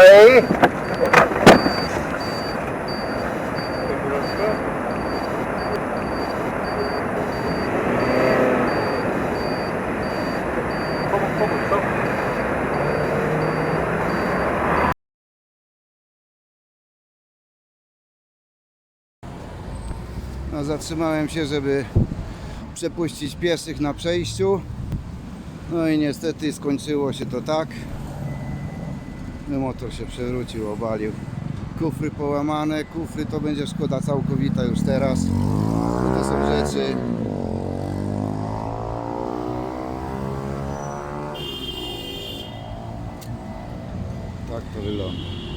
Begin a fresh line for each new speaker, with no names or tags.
dalej. No, zatrzymałem się, żeby przepuścić pieszych na przejściu. No i niestety skończyło się to tak. Motor się przewrócił, obalił. Kufry połamane, kufry to będzie szkoda całkowita już teraz. To są rzeczy. Tak to wygląda.